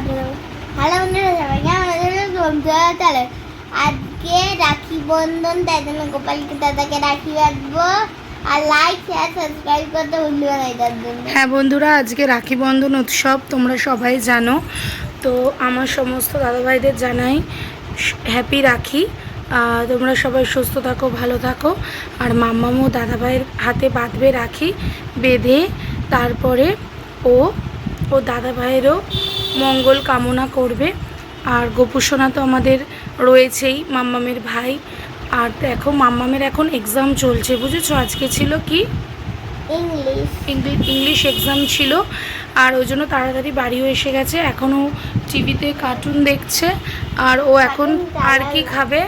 Hello বন্ধুরা সবাই কেমন চলে। আজকে রাখি বন্ধন, তাই জন্য গোপালকে দাদাকে রাখি রাখব আর লাইক শেয়ার সাবস্ক্রাইব করতে ভুলবে হ্যাঁ বন্ধুরা, আজকে রাখি বন্ধন উৎসব, তোমরা সবাই জানো। তো আমার সমস্ত দাদাভাইদের জানাই হ্যাপি রাখি। তোমরা সবাই সুস্থ থাকো, ভালো থাকো। আর মাম্মামও দাদাভাইয়ের হাতে বাঁধবে রাখি, বেঁধে তারপরে ও ও দাদা ভাইয়েরও মঙ্গল কামনা করবে। আর গোপুসোনা তো আমাদের রয়েছেই মাম্মামের ভাই। আর দেখো মাম্মামের এখন এক্সাম চলছে বুঝেছ? আজকে ছিল কি? ইংলিশ ইংলিশ ইংলিশ এক্সাম ছিল। আর ওই জন্য তাড়াতাড়ি বাড়িও এসে গেছে। এখনও টিভিতে কার্টুন দেখছে। আর ও এখন আর কি খাবে?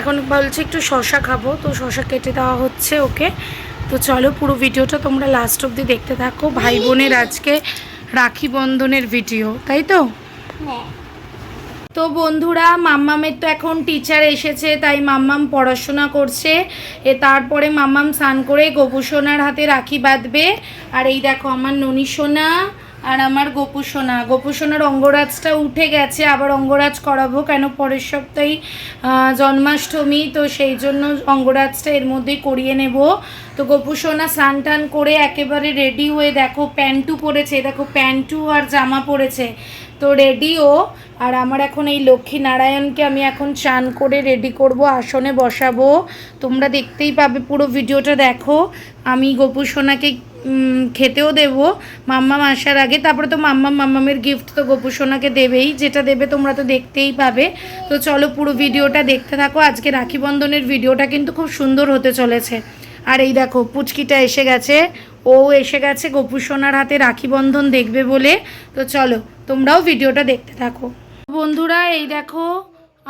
এখন বলছে একটু শশা খাব। তো শশা কেটে দেওয়া হচ্ছে ওকে। তো চলো পুরো ভিডিওটা তোমরা লাস্ট অব্দি দেখতে থাকো। ভাই বোনের আজকে রাখি বন্ধনের ভিডিও তাই তো? হ্যাঁ। তো বন্ধুরা মাম্মামের তো এখন টিচার এসেছে তাই মাম্মাম পড়াশোনা করছে। এ তারপরে মাম্মাম স্নান করে গোপুসোনার হাতে রাখি বাঁধবে। আর এই দেখো আমার ননী সোনা আর আমার গোপুসোনা। গোপুসোনার অঙ্গরাজটা উঠে গেছে, আবার অঙ্গরাজ করাবো কেন? পরের সপ্তাহেই জন্মাষ্টমী, তো সেই জন্য অঙ্গরাজটা এর মধ্যেই করিয়ে নেব। তো গোপুসোনা স্নান টান করে একেবারে রেডি হয়ে দেখো, প্যান্টু পরেছে। দেখো, প্যান্টু আর জামা পরেছে। তো রেডিও আর আমার এখন এই লক্ষ্মী নারায়ণকে আমি এখন চান করে রেডি করব, আসনে বসাবো। তোমরা দেখতেই পাবে পুরো ভিডিওটা, দেখো। আমি গোপু সোনাকে খেতেও দেবো। মাম্মাম আসার আগে, তারপরে তো মাম্মাম মাম্মামের গিফট তো গোপু সোনাকে দেবেই। যেটা দেবে তোমরা তো দেখতেই পাবে। তো চলো পুরো ভিডিওটা দেখতে থাকো। আজকে রাখি বন্ধনের ভিডিওটা কিন্তু খুব সুন্দর হতে চলেছে। আর এই দেখো, পুচকিটা এসে গেছে। ও এসে গেছে গোপু সোনার হাতে রাখি বন্ধন দেখবে বলে। তো চলো, তোমরাও ভিডিওটা দেখতে থাকো। বন্ধুরা, এই দেখো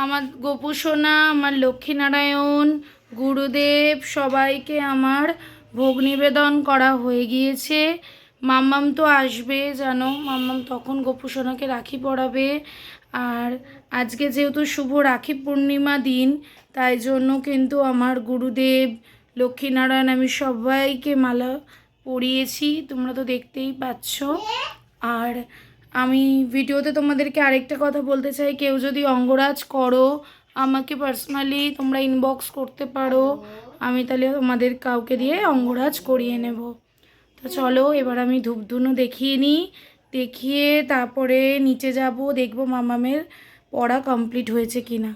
আমার গোপু সোনা, আমার লক্ষ্মীনারায়ণ, গুরুদেব, সবাইকে আমার ভোগ নিবেদন করা হয়ে গিয়েছে। মাম্মাম তো আসবে, জানো, মাম্মাম তখন গোপু সোনাকে রাখি পরাবে আর আজকে যেহেতু শুভ রাখি পূর্ণিমা দিন, তাই জন্য কিন্তু আমার গুরুদেব, লক্ষ্মীনারায়ণ আমি সবাইকে মালা পরিয়েছি, তোমরা তো দেখতেই পাচ্ছ। আর আমি ভিডিওতে তোমাদেরকে আরেকটা কথা বলতে চাই। কেউ যদি অঙ্গরাজ করো, আমাকে পার্সোনালি তোমরা ইনবক্স করতে পারো। আমি তাহলে তোমাদের কাউকে দিয়ে অঙ্গরাজ করিয়ে নেব। তো চলো, এবার আমি ধূপধুনো দেখিয়ে নিই। দেখিয়ে তারপরে নিচে যাব, দেখব মামামের পড়া কমপ্লিট হয়েছে কিনা।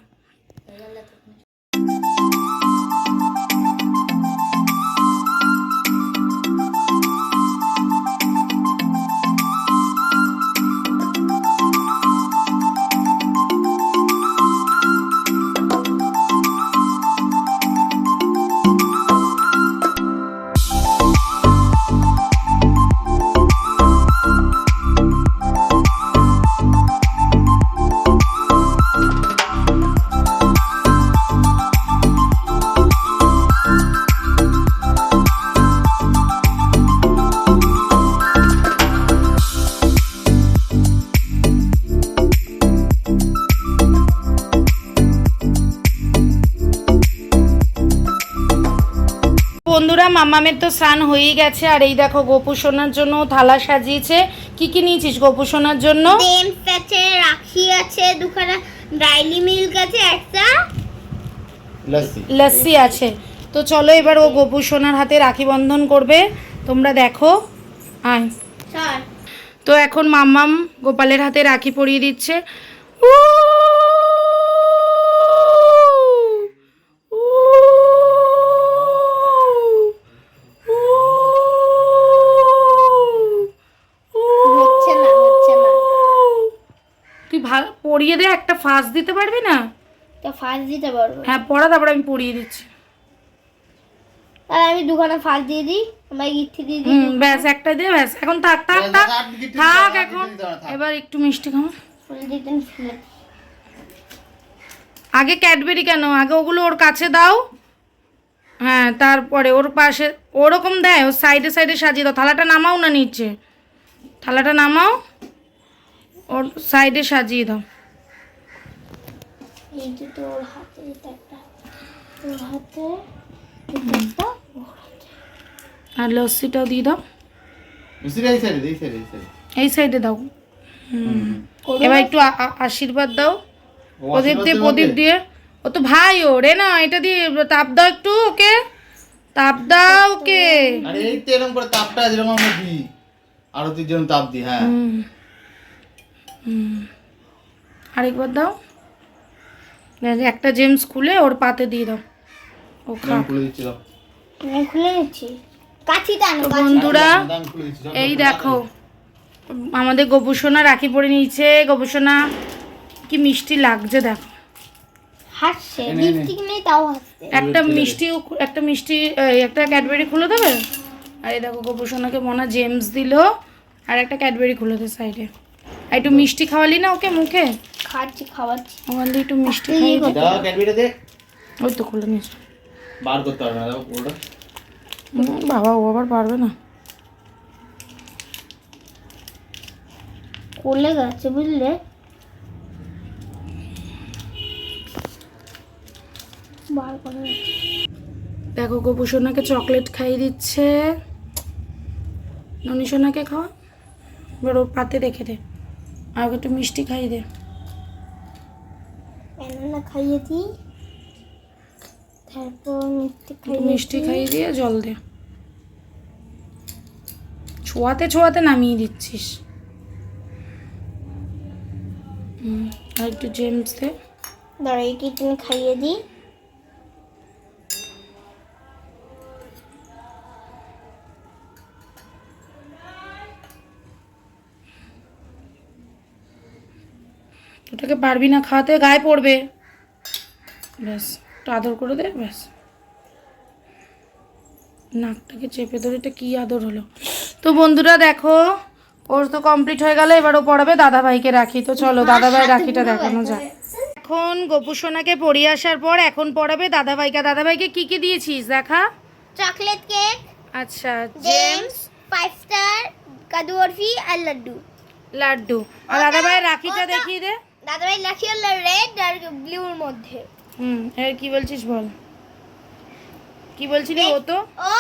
বন্ধুরা মামামের তো স্নান হয়েই গেছে আর এই দেখো গোপু সোনার জন্য থালা সাজিয়েছে। কি কি নিয়েছিস গোপু সোনার জন্য? আছে রাখি আছে দুখানা ড্রাইলি মিল্ক আছে একটা লস্যি। লস্যি আছে। তো চলো এবার ও গোপু সোনার হাতে রাখি বন্ধন করবে। তোমরা দেখো। আয়। চল। তো এখন মাম্মাম গোপালের হাতে রাখি পরিয়ে দিচ্ছে! উ! দিতে পারবি না? তো ফার্স্ট দিতে পারব। হ্যাঁ পড়া তারপর আমি পরিয়ে দিচ্ছি। তাহলে আমি দুখানা ফার্স্ট দিয়ে দিই আমার গিফট দিয়ে দিই। হুম ব্যাস একটা দে ব্যাস। এখন থাক থাক থাক। থাক এখন। এবার একটু মিষ্টি খাও ফুল দিতেন ফুলে। আগে ক্যাডবেরি কেন? আগে ওগুলো ওর কাছে দাও। হ্যাঁ তারপরে ওর পাশে ওরকম দেয় ওর সাইডে সাইডে সাজিয়ে দাও। থালাটা নামাও না নিচে। থালাটা নামাও। ওর সাইডে সাজিয়ে দাও। এই যে তোর হাতে এটা একটা তোর হাতে একটা ওর হাতে। আর লস্যিটাও দিয়ে দাও। এই সাইডে এই সাইডে এই সাইডে এই সাইডে দাও। এবার একটু আশীর্বাদ দাও। প্রদীপ দিয়ে প্রদীপ দিয়ে। ও তো ভাই ও রে না এটা দিয়ে তাপ দাও একটু ওকে। তাপ দাও ওকে। আরে এই তো এরকম করে তাপটা যেরকম আমরা দিই আরতির জন্য তাপ দিই হ্যাঁ। আরেকবার দাও। একটা জেমস খুলে ওর পাতে দিয়ে দাও। ও খুলে দিচ্ছি বন্ধুরা। এই দেখো আমাদের গোপুসোনা রাখি পরে নিয়েছে। গোপুসোনা কি মিষ্টি লাগছে দেখো। হাসছে তাও হাসছে। একটা মিষ্টি একটা মিষ্টি এই, একটা ক্যাডবেরি খুলে দেবে? আর এই দেখো গোপুসোনাকে মনে জেমস দিল। আর একটা ক্যাডবেরি খুলে দে সাইডে একটু মিষ্টি খাওয়ালি না ওকে মুখে? খাচ্ছি খাওয়াচ্ছি। ওখান দিয়ে একটু মিষ্টি খাইয়ে দে। দাও ক্যাডবেরিটা দে। ওই তো খুলে নিস বার করতে পারবে না দেখো পুরোটা বাবা ও আবার পারবে না। কোলে গেছে বুঝলে? বার করে দেখো গোপু সোনাকে চকলেট খাইয়ে দিচ্ছে। ননি সোনাকে খাওয়া। এবার ওর পাতে রেখে দে। ওকে একটু মিষ্টি খাইয়ে দে। খাইয়ে দিই তারপর মিষ্টি খাইয়ে মিষ্টি খাইয়ে দিয়ে জল দে। ছোঁয়াতে ছোঁয়াতে নামিয়ে দিচ্ছিস। আর একটু জেমস দে। দাঁড়া এই খাইয়ে দিই ওটাকে পারবি না খাওয়াতে গায়ে পড়বে। ব্যাস একটু আদর করে দে ব্যাস। নাকটাকে চেপে ধরে এটা কি আদর হলো? তো বন্ধুরা দেখো ওর তো কমপ্লিট হয়ে গেল এবার ও পড়াবে দাদাভাইকে রাখি। তো চলো দাদাভাই রাখিটা দেখানো যায় এখন গোপুসোনাকে পড়িয়ে আসার পর এখন পড়াবে দাদাভাইকে। দাদাভাইকে কি কি দিয়েছিস? দেখা। চকলেট কেক আচ্ছা জেমস ফাইভ স্টার কাদু বরফি আর লাড্ডু। লাড্ডু। আর দাদাভাইয়ের রাখিটা দেখিয়ে দে। দাদাভাই লাঠি হলো রেড আর ব্লুর মধ্যে। হুম এর কি বলছিস বল? কি বলছিলি ও তো ও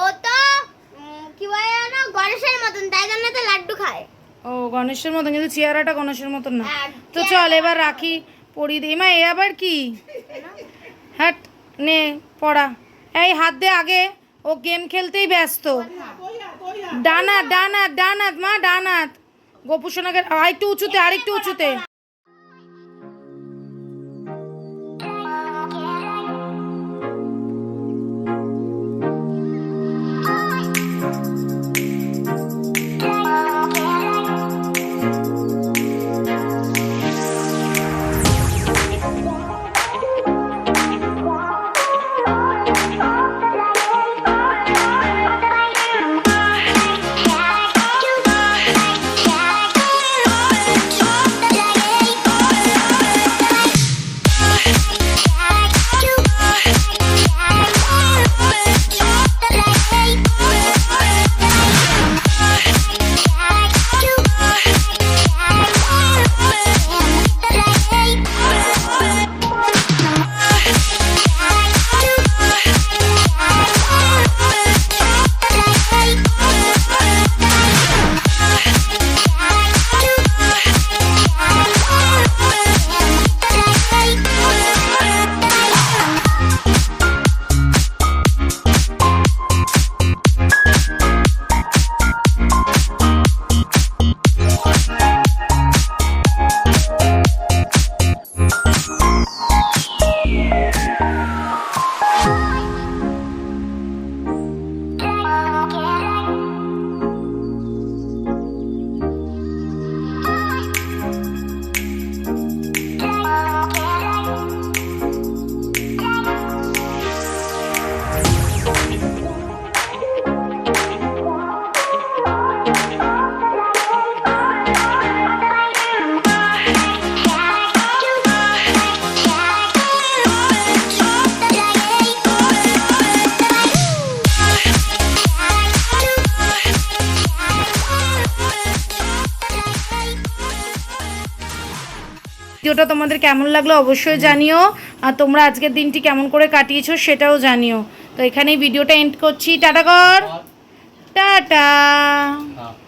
ও তো কি বলে না গণেশের মতন তাই জন্য তো লাড্ডু খায়। ও গণেশের মতন কিন্তু চেহারাটা গণেশের মতন না। হ্যাঁ, তো চল এবার রাখি পড়ি দিই মা এ আবার কি? হ্যাট নে পড়া। এই হাত দে আগে। ও গেম খেলতেই ব্যস্ত। ডানাত ডানাত ডানাত মা ডানাত। গোপুসোনাকে আরেকটু উঁচুতে আরেকটু উঁচুতে। ভিডিওটা তোমাদের কেমন লাগল অবশ্যই জানিও। আর তোমরা আজকের দিনটি কেমন করে কাটিয়েছো সেটাও জানিও। তো এখানেই ভিডিওটা এন্ড করছি। টাটা কর। টাটা। হ্যাঁ।